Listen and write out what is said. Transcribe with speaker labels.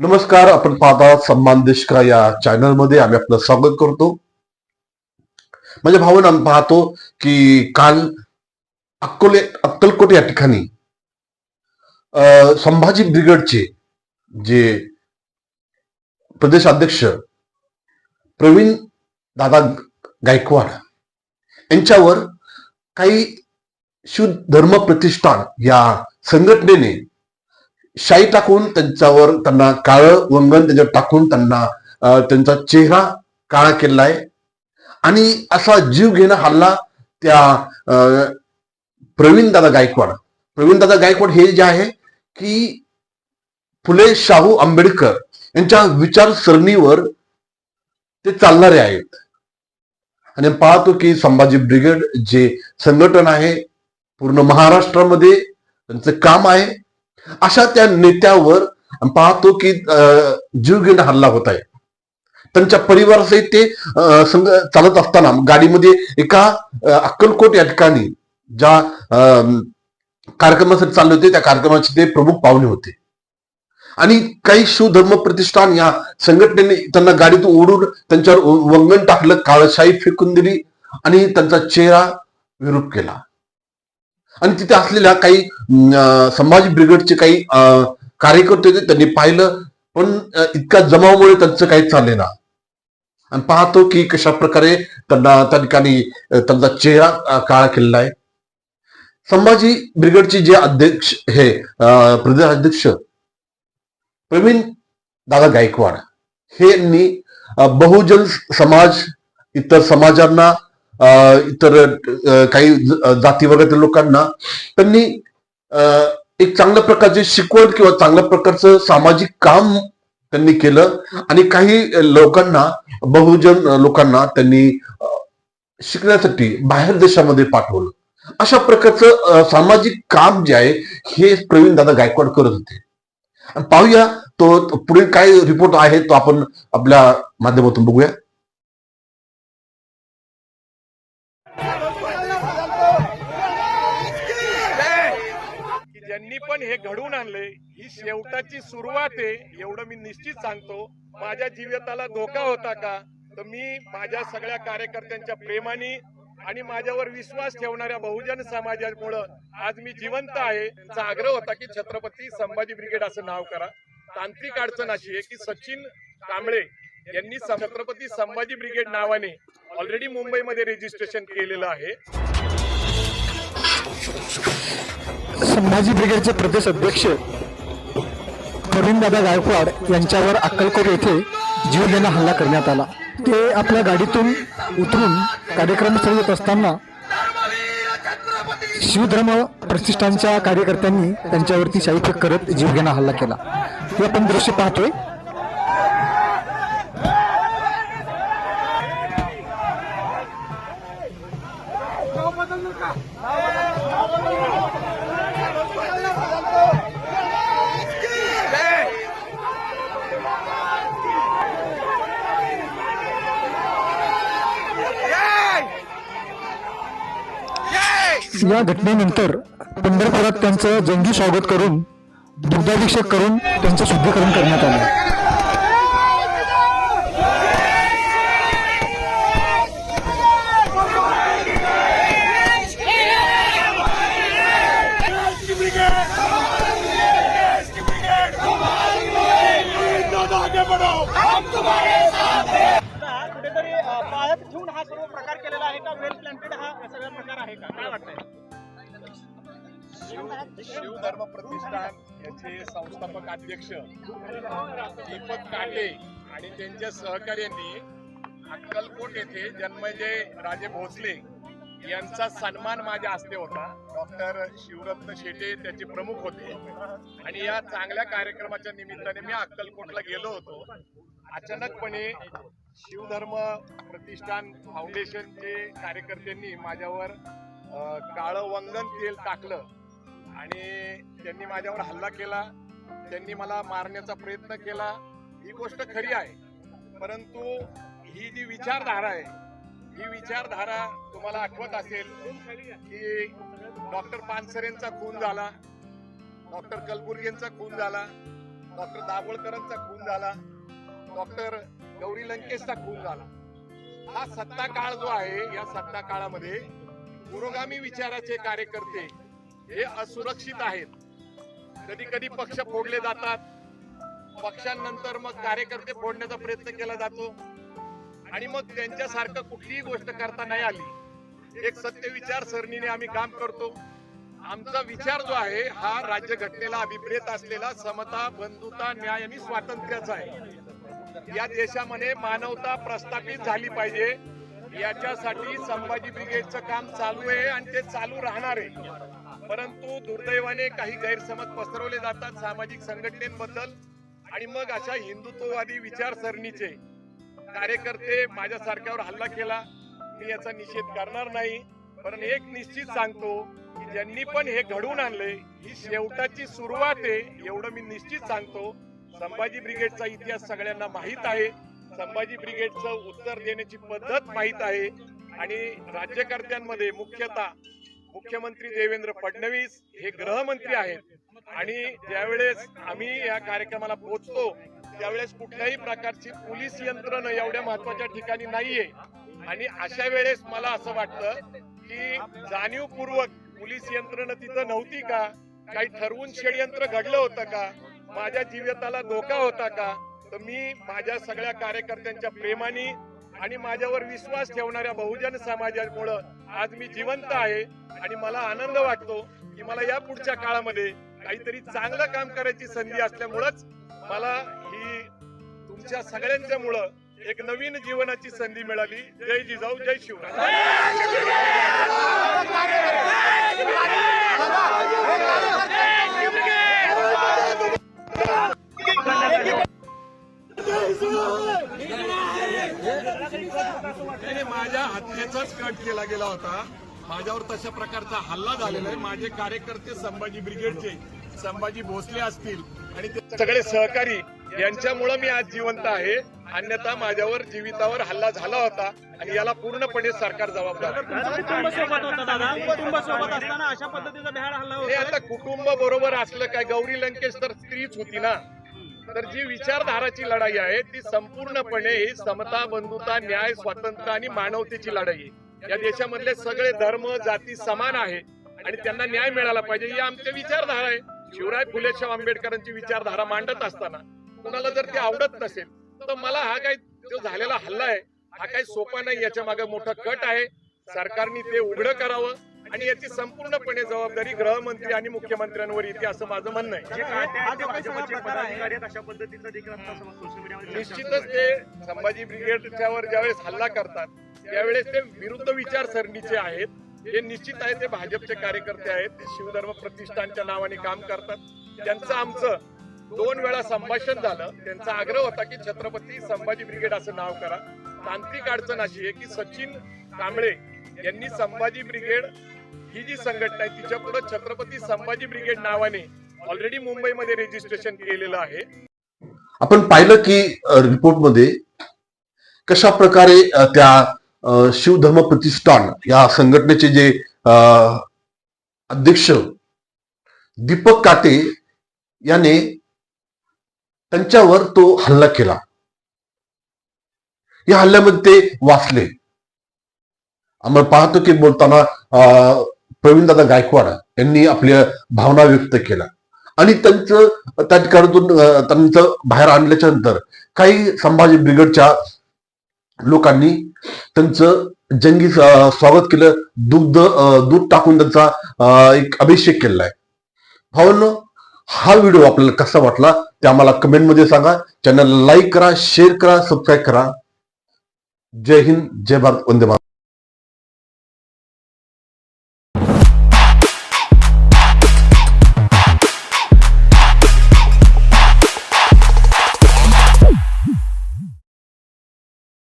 Speaker 1: नमस्कार आपण पाहता सन्मान देशका या चॅनलमध्ये आम्ही आपलं स्वागत करतो. म्हणजे माझ्या भावन आम्ही पाहतो की काल अक्कोले अक्कलकोट या ठिकाणी संभाजी ब्रिगेडचे जे प्रदेशाध्यक्ष प्रवीण दादा गायकवाड यांच्यावर काही शिवधर्म प्रतिष्ठान या संघटनेने शाई टाकून त्यांच्यावर त्यांना काळं वंगण त्याच्यावर टाकून त्यांना त्यांचा चेहरा काळा केला आहे आणि असा जीव घेणं हल्ला त्या अं, प्रवीण दादा गायकवाड. प्रवीण दादा गायकवाड हे जे आहे की फुले शाहू आंबेडकर यांच्या विचारसरणीवर ते चालणारे आहेत. आणि पाहतो की संभाजी ब्रिगेड जे संघटन आहे पूर्ण महाराष्ट्रामध्ये त्यांचं काम आहे. अशा त्या नेत्यावर पाहतो की अं, हल्ला होत आहे. त्यांच्या परिवारासहित ते अं, चालत असताना गाडीमध्ये एका अक्कलकोट या ठिकाणी ज्या अं, कार्यक्रमासाठी चालले होते त्या कार्यक्रमाचे ते प्रमुख पाहुणे होते. आणि काही शिवधर्म प्रतिष्ठान या संघटनेने त्यांना गाडीतून ओढून त्यांच्यावर वंगण टाकलं काळशाही फेकून दिली आणि त्यांचा चेहरा विरूप केला. आणि तिथे असलेल्या काही संभाजी ब्रिगेडचे काही अं, कार्यकर्ते होते त्यांनी पाहिलं पण इतका इतक्या जमावामुळे त्यांचं काही चालले ना. आणि पाहतो की कशा प्रकारे त्यांना त्या ठिकाणी त्यांचा चेहरा काळा केलेला आहे. संभाजी ब्रिगेडचे जे अध्यक्ष हे अं, प्रदेश अध्यक्ष प्रवीण दादा गायकवाड हे यांनी बहुजन समाज इतर समाजांना अं, इतर काही ज- जाती वर्गातील लोकांना त्यांनी अं, एक चांगल्या प्रकारची शिकवण किंवा चांगल्या प्रकारचं सामाजिक काम त्यांनी केलं आणि काही लोकांना बहुजन लोकांना त्यांनी शिकण्यासाठी बाहेर देशामध्ये पाठवलं. अशा प्रकारचं सामाजिक काम जे आहे हे प्रवीण दादा गायकवाड करत होते पाहूया तो तो पुढील काय रिपोर्ट आहे तो आपण आपल्या माध्यमातून बघूया
Speaker 2: की ज्यांनी पण हे घडवून आणले. ही शेवटाची सुरुवात आहे एवढं मी निश्चित सांगतो. माझ्या जीविताला धोका होता का? तर मी माझ्या सगळ्या कार्यकर्त्यांच्या प्रेमाने आणि माझ्यावर विश्वास ठेवणाऱ्या बहुजन समाजामुळं आज मी जिवंत आहे. त्यांचा आग्रह होता की छत्रपती संभाजी ब्रिगेड असं नाव करा. तांत्रिक अडचण अशी आहे की सचिन कांबळे यांनी छत्रपती संभाजी ब्रिगेड नावाने ऑलरेडी मुंबईमध्ये रजिस्ट्रेशन केलेलं आहे.
Speaker 3: संभाजी ब्रिगेडचे प्रदेश अध्यक्ष प्रवीणदादा गायकवाड यांच्यावर अक्कलकोट येथे जीवघेणा हल्ला करण्यात आला. ते आपल्या गाडीतून उतरून कार्यक्रमस्थळी येत असताना शिवधर्म प्रतिष्ठानच्या कार्यकर्त्यांनी त्यांच्यावरती शाईफेक करत जीवघेणा हल्ला केला. हे आपण दृश्य पाहतोय. या घटनेनंतर पंढरपुरात त्यांचं जंगी स्वागत करून दुग्धाभिषेक करून त्यांचं शुद्धीकरण करण्यात आलं.
Speaker 4: घेऊन हा सर्व प्रकार केलेला आहे का? वेल प्लॅन्टेड हा सगळा प्रकार आहे का? काय वाटतंय?
Speaker 2: शिव शिवधर्म प्रतिष्ठान याचे संस्थापक अध्यक्ष दीपक काटे आणि त्यांच्या सहकार्यांनी अक्कलकोट येथे जन्मजय राजे भोसले यांचा सन्मान माझ्या हस्ते होता. डॉक्टर शिवरत्न शेटे त्याचे प्रमुख होते. आणि या चांगल्या कार्यक्रमाच्या निमित्ताने मी अक्कलकोटला गेलो होतो. अचानकपणे शिवधर्म प्रतिष्ठान फाउंडेशनचे कार्यकर्त्यांनी माझ्यावर काळं वंगन तेल टाकलं आणि त्यांनी माझ्यावर हल्ला केला. त्यांनी मला मारण्याचा प्रयत्न केला. ही गोष्ट खरी आहे. परंतु ही जी विचारधारा आहे ही विचारधारा तुम्हाला आठवत असेल की डॉक्टर पानसरेंचा खून झाला डॉक्टर कलबुर्गेंचा खून झाला डॉक्टर दाभोळकरांचा खून झाला. डॉक्टर गौरी लंकेशचा खून झाला. हा सत्ता काळ जो आहे या सत्ता काळामध्ये पुरोगामी विचाराचे कार्यकर्ते हे असुरक्षित आहेत. कधी कधी पक्ष फोडले जातात. पक्षांनंतर मग कार्यकर्ते फोडण्याचा प्रयत्न केला जातो. आणि मग त्यांच्यासारखं कुठलीही गोष्ट करता नाही आली. एक सत्य विचार सरणीने आम्ही काम करतो. आमचा विचार जो आहे हा राज्य घटनेला अभिप्रेत असलेला समता बंधुता न्याय आणि स्वातंत्र्याचा आहे. या देशामध्ये मानवता प्रस्थापित झाली पाहिजे. याच्यासाठी संभाजी ब्रिगेडचं काम चालू आहे आणि ते चालू राहणार आहे. परंतु दुर्दैवाने काही गैरसमज पसरवले जातात सामाजिक संघटनेबद्दल आणि मग अशा हिंदुत्ववादी विचारसरणीचे कार्यकर्ते माझ्यासारख्यावर हल्ला केला. मी याचा निषेध करणार नाही. पण एक निश्चित सांगतो की ज्यांनी पण हे घडवून आणले ही शेवटाची सुरुवात आहे एवढं मी निश्चित सांगतो. संभाजी ब्रिगेडचा इतिहास सगळ्यांना माहीत आहे. संभाजी ब्रिगेडचं उत्तर देण्याची पद्धत माहीत आहे. आणि राज्यकर्त्यांमध्ये मुख्यतः मुख्यमंत्री देवेंद्र फडणवीस हे गृहमंत्री आहेत. आणि ज्यावेळेस आम्ही या कार्यक्रमाला पोहोचतो त्यावेळेस कुठल्याही प्रकारची पोलीस यंत्रणा एवढ्या महत्त्वाच्या ठिकाणी नाहीये. आणि अशा वेळेस मला असं वाटतं की जाणीवपूर्वक पोलीस यंत्रणा तिथं नव्हती का? काही ठरवून षडयंत्र घडलं होतं का? माझ्या जीविताला धोका होता का? तर मी माझ्या सगळ्या कार्यकर्त्यांच्या प्रेमाने आणि माझ्यावर विश्वास ठेवणाऱ्या बहुजन समाजामुळं आज मी जिवंत आहे. आणि मला आनंद वाटतो की मला या पुढच्या काळामध्ये काहीतरी चांगलं काम करायची संधी असल्यामुळंच मला ही तुमच्या सगळ्यांच्या मुळे एक नवीन जीवनाची संधी मिळाली. जय जिजाऊ जय शिवराय. माझ्या हत्येचाच कट केला गेला होता. माझ्यावर तशा प्रकारचा हल्ला झालेला आहे. माझे कार्यकर्ते संभाजी ब्रिगेडचे संभाजी भोसले असतील आणि ते सगळे सहकारी यांच्यामुळे मी आज जिवंत आहे. अन्यथा माझ्यावर जीवितावर हल्ला झाला होता आणि याला पूर्णपणे सरकार जबाबदार हे आता कुटुंब बरोबर असलं काय? गौरी लंकेश तर स्त्रीच होती ना. तर जी विचारधाराची लढाई आहे ती संपूर्णपणे ही समता बंधुता न्याय स्वातंत्र्य आणि मानवतेची लढाई आहे. या देशामधले सगळे धर्म जाती समान आहे आणि त्यांना न्याय मिळाला पाहिजे ही आमची विचारधारा आहे. शिवराय फुलेशाव आंबेडकरांची विचारधारा मांडत असताना कुणाला जर ते आवडत नसेल तर मला हा काही जो झालेला हल्ला आहे हा काही सोपा नाही याच्या मागे मोठा कट आहे. सरकारने ते उघडं करावं. आणि याची संपूर्णपणे जबाबदारी गृहमंत्री आणि मुख्यमंत्र्यांवर येते असं माझं म्हणणं आहे. निश्चितच ते संभाजी ब्रिगेडच्यावर ज्यावेळेस हल्ला करतात त्यावेळेस ते विरुद्ध विचारसरणीचे आहेत. हे निश्चित आहे ते भाजपचे कार्यकर्ते आहेत. ते शिवधर्म प्रतिष्ठानच्या नावाने काम करतात. त्यांचं आमचं दोन वेळा संभाषण झालं. त्यांचा आग्रह होता की छत्रपती संभाजी ब्रिगेड असं नाव करा. तांत्रिक अडचण अशी आहे की सचिन कांबळे यांनी संभाजी ब्रिगेड ही जी संघटना आहे तिच्या पुढे छत्रपती संभाजी ब्रिगेड नावाने ऑलरेडी मुंबईमध्ये रेजिस्ट्रेशन केलेलं आहे.
Speaker 1: आपण पाहिलं की रिपोर्टमध्ये कशा प्रकारे त्या शिवधर्म प्रतिष्ठान या संघटनेचे जे अध्यक्ष दीपक काटे याने त्यांच्यावर तो हल्ला केला. या हल्ल्यामध्ये ते वाचले. आम्हाला पाहतो की बोलताना प्रवीणदादा गायकवाड यांनी आपल्या भावना व्यक्त केल्या. आणि त्यांचं त्या ठिकाणातून त्यांचं बाहेर आणल्याच्या नंतर काही संभाजी ब्रिगेडच्या लोकांनी त्यांचं जंगी स्वागत केलं. दुग्ध दूध टाकून त्यांचा एक अभिषेक केलेला आहे. भावन हा व्हिडिओ आपल्याला कसा वाटला ते आम्हाला कमेंटमध्ये सांगा. चॅनलला लाईक करा शेअर करा सबस्क्राईब करा. जय हिंद जय भारत वंदे भारत.